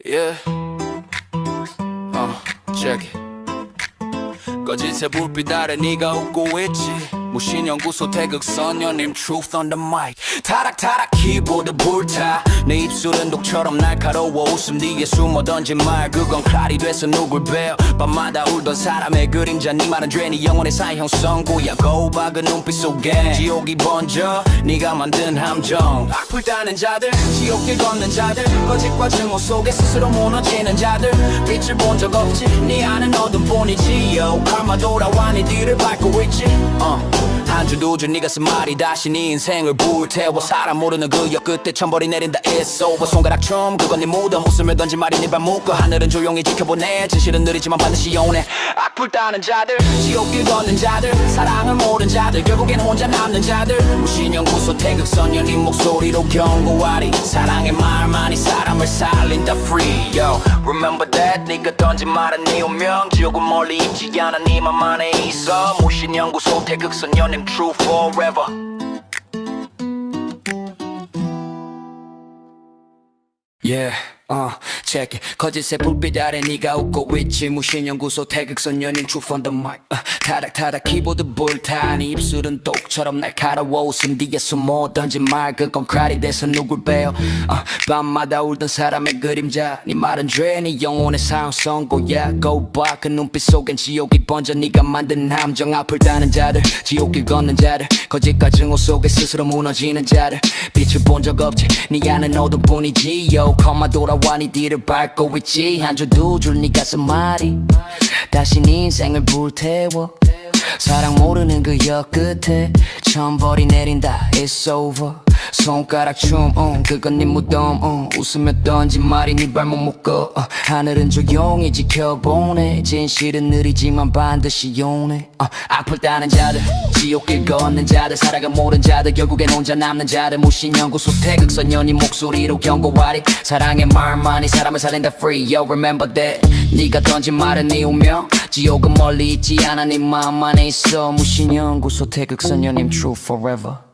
Yeah. 어, check it. 거짓의 불빛 아래 네가 웃고 있지 무신연구소 태극선 연님 truth on the mic. 타락타락 키보드 불타. 내 입술은 독처럼 날카로워 웃음 뒤에 숨어 던진 말. 그건 칼이 돼서 누굴 베어. 밤마다 울던 사람의 그림자. 네 말은 죄네 영혼의 사형선 고야. 고박은 눈빛 속에 지옥이 번져. 네가 만든 함정. 악플 따는 자들 지옥길 걷는 자들. 거짓과 증오 속에 스스로 무너지는 자들. 빛을 본 적 없지. 네 안은 어둠 뿐이지. Yo karma 돌아와 네 뒤를 밟고 있지. 한주 두주 네가 쓴 말이 다시 네 인생을 불태워 사람 모르는 그 역 끝에 천벌이 내린다 it's over. 손가락 춤 그건 네 무덤. 웃으며 던진 말이 네발 묶어 하늘은 조용히 지켜보네. 진실은 느리지만 반드시 오네. 악플 따는 자들 지옥길 걷는 자들 사랑을 모른 자들 결국엔 혼자 남는 자들. 무신연구소 태극선 연인 목소리로 경고하리. 사랑의 말만이 사람을 살린다 free yo. Remember that? 네가 던진 말은 네 운명. 지옥은 멀리 있지 않아 네맘 안에 있어. 무신연구소 태극선 연인 true forever. Yeah, uh, check. it. 거짓의 불빛 아래 네가 웃고 있지. 무신연구소 태극선 연인 the mic. uh, 타닥타닥 키보드 불타 네 입술은 똑처럼 날카로워 웃음. 뒤에 숨어 던진 말 그건 칼이 돼서 누굴 베어. uh, 밤마다 울던 사람의 그림자. 네 말은 죄 네 영혼의 사형선 고야 go back. 그 눈빛 속엔 지옥이 번져. 네가 만든 함정 앞을 따는 자들. 지옥길 걷는 자들. 거짓과 증오 속에 스스로 무너지는 자들. 빛을 본 적 없지. 네 안은 어둠뿐이지. Yo 컴마 돌아 와네 뒤를 밟고 있지. 한 줄 두 줄 네가 쓴 말이 다시 네 인생을 불태워. 사랑 모르는 그 역 끝에 천벌이 내린다. It's over 손가락 춤 어, 그건 네 무덤 어, 웃으며 던진 말이 네 발목 묶어 어, 하늘은 조용히 지켜보네. 진실은 느리지만 반드시 오네 어, 악플 따는 자들 지옥길 걷는 자들 살아가 모른 자들 결국엔 혼자 남는 자들. 무신연구소 태극선 연인 목소리로 경고하리. 사랑의 말만이 사람을 살린다 free yo remember that. 네가 던진 말은 네 운명. 지옥은 멀리 있지 않아 네 마음 안에 있어. 무신연구소 태극선 연인 true forever